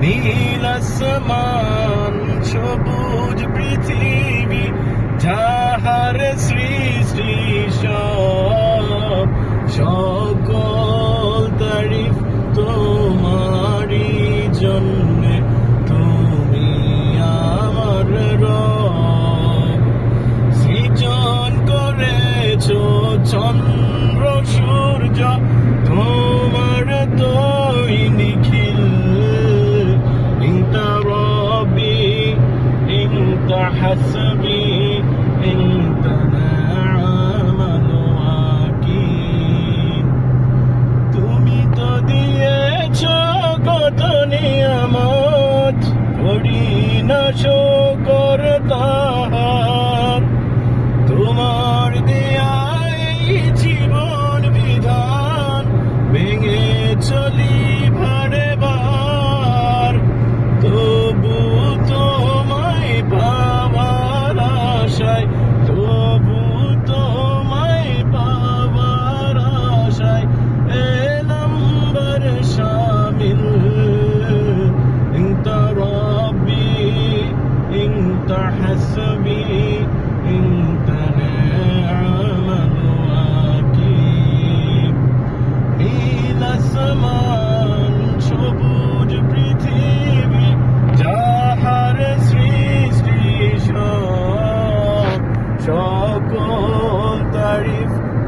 নীল আসমান সবুজ পৃথিবী যাহার শ্রী শ্রী সকল তারিফ তোমারি জন্য করি না শো করতা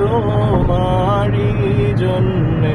তোমারই জন্যে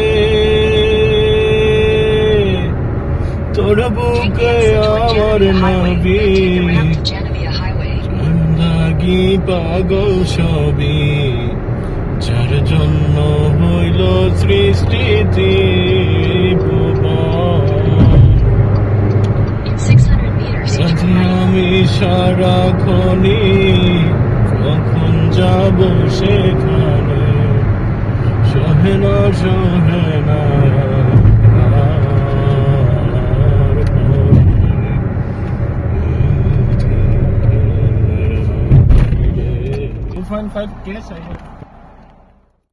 কে আমার নবী। জিন্দাগি পাগল সবই, যার জন্য হইল সৃষ্টিতে আমি সারা খনি, কখন যাব সেখানে? সহেনা সহেনা फाइव केस है